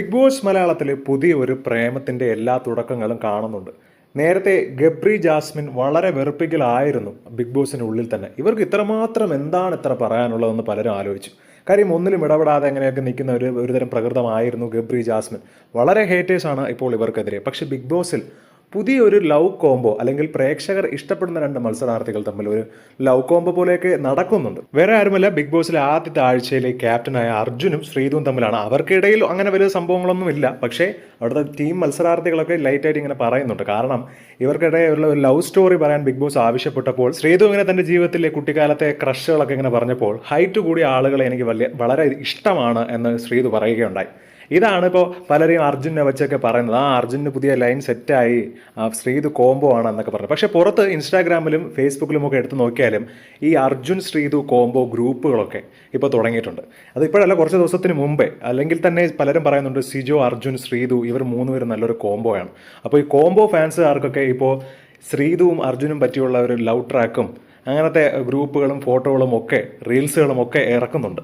Big boss മലയാളത്തിൽ പുതിയ ഒരു പ്രേമത്തിന്റെ എല്ലാ തുടക്കങ്ങളും കാണുന്നുണ്ട്. നേരത്തെ ഗബ്രി ജാസ്മിൻ വളരെ വെറുപ്പിക്കലായിരുന്നു ബിഗ് ബോസിന് ഉള്ളിൽ തന്നെ. ഇവർക്ക് ഇത്രമാത്രം എന്താണ് ഇത്ര പറയാനുള്ളതെന്ന് പലരും ആലോചിച്ചു. കാര്യം ഒന്നിലും ഇടപെടാതെ എങ്ങനെയൊക്കെ നിൽക്കുന്ന ഒരു ഒരുതരം പ്രകൃതമായിരുന്നു ഗബ്രി ജാസ്മിൻ. വളരെ ഹേറ്റേഴ്സാണ് ഇപ്പോൾ ഇവർക്കെതിരെ. പക്ഷേ ബിഗ് ബോസിൽ പുതിയൊരു ലവ് കോംബോ അല്ലെങ്കിൽ പ്രേക്ഷകർ ഇഷ്ടപ്പെടുന്ന രണ്ട് മത്സരാർത്ഥികൾ തമ്മിൽ ഒരു ലവ് കോംബോ പോലെയൊക്കെ നടക്കുന്നുണ്ട്. വേറെ ആരുമല്ല ബിഗ് ബോസിലെ ആദ്യത്തെ ആഴ്ചയിലെ ക്യാപ്റ്റനായ അർജുനും ശ്രീതുവും തമ്മിലാണ്. അവർക്കിടയിൽ അങ്ങനെ വലിയ സംഭവങ്ങളൊന്നും ഇല്ല. പക്ഷേ അവിടുത്തെ ടീം മത്സരാർത്ഥികളൊക്കെ ലൈറ്റായിട്ട് ഇങ്ങനെ പറയുന്നുണ്ട്. കാരണം ഇവർക്കിടയിലുള്ള ഒരു ലവ് സ്റ്റോറി പറയാൻ ബിഗ് ബോസ് ആവശ്യപ്പെട്ടപ്പോൾ ശ്രീതു ഇങ്ങനെ തന്റെ ജീവിതത്തിലെ കുട്ടിക്കാലത്തെ ക്രഷുകളൊക്കെ ഇങ്ങനെ പറഞ്ഞപ്പോൾ ഹൈറ്റ് കൂടിയ ആളുകളെ എനിക്ക് വലിയ വളരെ ഇഷ്ടമാണ് എന്ന് ശ്രീതു പറയുകയുണ്ടായി. ഇതാണ് ഇപ്പോൾ പലരെയും അർജുനെ വെച്ചൊക്കെ പറയുന്നത്. ആ അർജുന് പുതിയ ലൈൻ സെറ്റായി. ശ്രീതു കോംബോ ആണ് എന്നൊക്കെ പറഞ്ഞു പക്ഷേ പുറത്ത് ഇൻസ്റ്റാഗ്രാമിലും ഫേസ്ബുക്കിലും ഒക്കെ എടുത്ത് നോക്കിയാലും ഈ അർജുൻ ശ്രീതു കോംബോ ഗ്രൂപ്പുകളൊക്കെ ഇപ്പോൾ തുടങ്ങിയിട്ടുണ്ട്. അത് ഇപ്പോഴല്ല കുറച്ച് ദിവസത്തിന് മുമ്പേ. അല്ലെങ്കിൽ തന്നെ പലരും പറയുന്നുണ്ട് സിജോ അർജുൻ ശ്രീതു ഇവർ മൂന്നുപേരും നല്ലൊരു കോംബോയാണ്. അപ്പോൾ ഈ കോംബോ ഫാൻസുകാർക്കൊക്കെ ഇപ്പോൾ ശ്രീതുവും അർജുനും പറ്റിയുള്ള ഒരു ലവ് ട്രാക്കും അങ്ങനത്തെ ഗ്രൂപ്പുകളും ഫോട്ടോകളും ഒക്കെ റീൽസുകളും ഒക്കെ ഇറക്കുന്നുണ്ട്.